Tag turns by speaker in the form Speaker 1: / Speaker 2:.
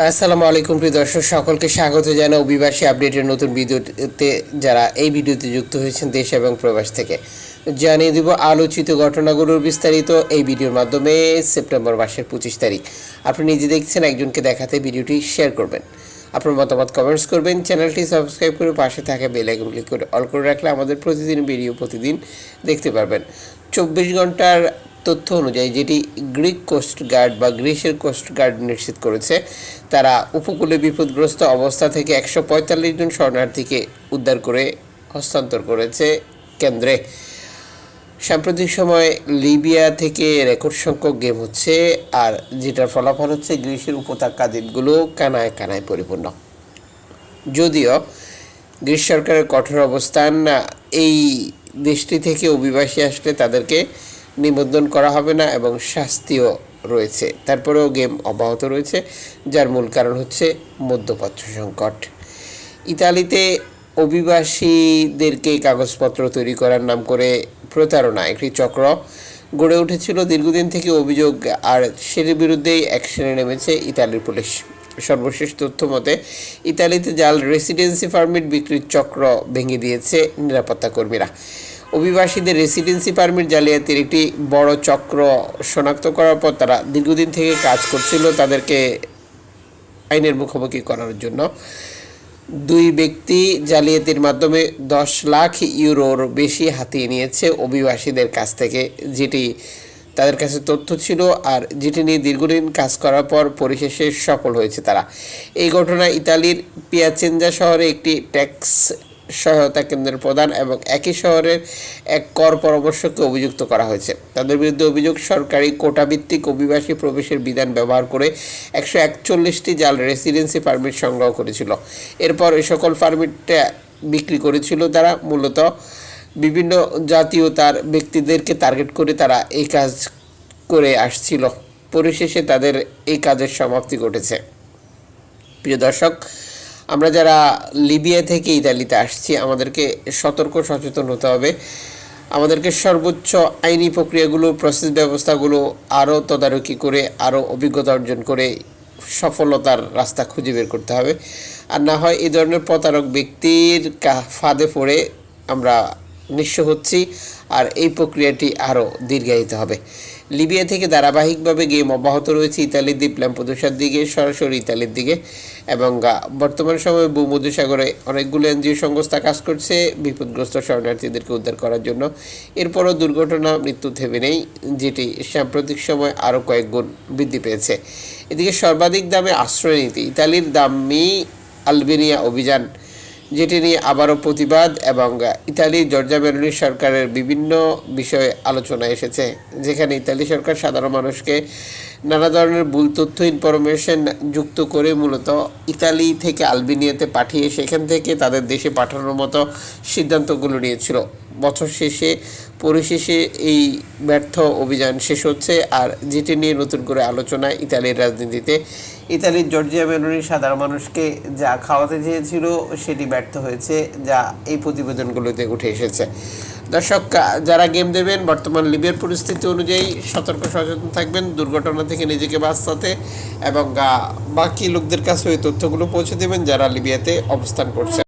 Speaker 1: আসসালামু আলাইকুম, প্রিয় দর্শক। সকলকে স্বাগত জানাই অভিবাসী আপডেটের নতুন ভিডিওতে যারা এই ভিডিওতে যুক্ত হয়েছেন দেশ এবং প্রবাস থেকে। জানিয়ে দিব আলোচিত ঘটনাগুলোর বিস্তারিত এই ভিডিওর মাধ্যমে সেপ্টেম্বর মাসের পঁচিশ তারিখ। আপনি নিজে দেখছেন, একজনকে দেখাতে ভিডিওটি শেয়ার করবেন। আপনার মতামত কমেন্টস করবেন, চ্যানেলটি সাবস্ক্রাইব করে পাশে থাকা বেল আইকন ক্লিক করে অল করে রাখলে আমাদের প্রতিদিন ভিডিও প্রতিদিন দেখতে পারবেন। চব্বিশ ঘণ্টার তথ্য অনুযায়ী যেটি গ্রিক কোস্ট গার্ড বা গ্রিসের কোস্ট গার্ড নিশ্চিত করেছে, তারা উপকূলে বিপদগ্রস্ত অবস্থা থেকে একশো পঁয়তাল্লিশ জন শরণার্থীকে উদ্ধার করে হস্তান্তর করেছে কেন্দ্রে। সাম্প্রতিক সময় লিবিয়া থেকে রেকর্ড সংখ্যক গেম হচ্ছে, আর যেটার ফলাফল হচ্ছে গ্রিসের উপত্যকা দ্বীপগুলো কানায় কানায় পরিপূর্ণ। যদিও গ্রিস সরকারের কঠোর অবস্থান, এই দেশটি থেকে অভিবাসী আসলে তাদেরকে নিবন্ধন করা হবে না এবং শাস্তিও রয়েছে। তারপরেও গেম অব্যাহত রয়েছে, যার মূল কারণ হচ্ছে মধ্যপ্রাচ্য সংকট। ইতালিতে অভিবাসীদেরকে কাগজপত্র তৈরি করার নাম করে প্রতারণা, একটি চক্র গড়ে উঠেছিল দীর্ঘদিন থেকে অভিযোগ, আর সের বিরুদ্ধেই অ্যাকশনে নেমেছে ইতালির পুলিশ। সর্বশেষ তথ্য মতে, ইতালিতে জাল রেসিডেন্সি পারমিট বিক্রির চক্র ভেঙে দিয়েছে নিরাপত্তা কর্মীরা অভিবাসীদের রেসিডেন্সি পারমিট জালিয়াতির একটি বড় চক্র শনাক্ত করার পর তারা দীর্ঘদিন থেকে কাজ করছিল তাদেরকে আইনের মুখোমুখি করার জন্য। দুই ব্যক্তি জালিয়াতির মাধ্যমে দশ লাখ ইউরোর বেশি হাতিয়ে নিয়েছে অভিবাসীদের কাছ থেকে। যেটি তাদের কাছে তথ্য ছিল আর যেটি নিয়ে দীর্ঘদিন কাজ করার পর পরিশেষে সফল হয়েছে তারা। এই ঘটনা ইতালির পিয়াচেঞ্জা শহরে একটি ট্যাক্স সহায়তা কেন্দ্রের প্রধান এবং একই শহরের এক কর পরামর্শককে অভিযুক্ত করা হয়েছে। তাদের বিরুদ্ধে অভিযোগ, সরকারি কোটাভিত্তিক অভিবাসী প্রবেশের বিধান ব্যবহার করে একশো একচল্লিশটি জাল রেসিডেন্সি পারমিট সংগ্রহ করেছিল। এরপর এই সকল পারমিটটা বিক্রি করেছিল তারা। মূলত বিভিন্ন জাতীয়তার ব্যক্তিদেরকে টার্গেট করে তারা এই কাজ করে আসছিল। পরিশেষে তাদের এই কাজের সমাপ্তি ঘটেছে। প্রিয় দর্শক আমরা যারা লিবিয়া থেকে ইতালিতে আসছি, আমাদেরকে সতর্ক, সচেতন হতে হবে। আমাদেরকে সর্বোচ্চ আইনি প্রক্রিয়াগুলো প্রসেস ব্যবস্থাগুলো আরও তদারকি করে, আরও অভিজ্ঞতা অর্জন করে সফলতার রাস্তা খুঁজে বের করতে হবে। আর না হয় এই ধরনের প্রতারক ব্যক্তির ফাঁদে পড়ে আমরা নিঃস্ব হচ্ছি, আর এই প্রক্রিয়াটি আরও দীর্ঘায়িত হবে। লিবিয়া থেকে ধারাবাহিকভাবে গেম অব্যাহত রয়েছে ইতালির দ্বীপ ল্যাম্পোদোসার দিকে, সরাসরি ইতালির দিকে এবং বর্তমান সময়ে ভূমধ্যসাগরে অনেকগুলো এনজিও সংস্থা কাজ করছে, বিপদগ্রস্ত শরণার্থীদেরকে উদ্ধার করার জন্য। এরপরও দুর্ঘটনা, মৃত্যু থেমে নেই, যেটি সাম্প্রতিক সময় আরও কয়েক গুণ বৃদ্ধি পেয়েছে। এদিকে সর্বাধিক দামে আশ্রয় নীতি, ইতালির দামি আলবেনিয়া অভিযান যেটি নিয়ে আবারও প্রতিবাদ এবং ইতালি জর্জা মেরুনি সরকারের বিভিন্ন বিষয়ে আলোচনা এসেছে, যেখানে ইতালি সরকার সাধারণ মানুষকে নানা ধরনের ভুল তথ্য ইনফরমেশন যুক্ত করে মূলত ইতালি থেকে আলবেনিয়াতে পাঠিয়ে সেখান থেকে তাদের দেশে পাঠানোর মতো সিদ্ধান্তগুলো নিয়েছিল। বছর শেষে, পরিশেষে এই ব্যর্থ অভিযান শেষ হচ্ছে আর যেটি নিয়ে নতুন করে আলোচনা ইতালির রাজনীতিতে। ইতালির জর্জিয়া মেলোনি সাধারণ মানুষকে যা খাওয়াতে চেয়েছিল সেটি ব্যর্থ হয়েছে, যা এই প্রতিবেদনগুলোতে উঠে এসেছে। দর্শক যারা গেম দেবেন বর্তমান লিবিয়ার পরিস্থিতি অনুযায়ী সতর্ক, সচেতন থাকবেন। দুর্ঘটনা থেকে নিজেকে বাঁচাতে এবং বাকি লোকদের কাছে ওই তথ্যগুলো পৌঁছে দেবেন যারা লিবিয়াতে অবস্থান করছে।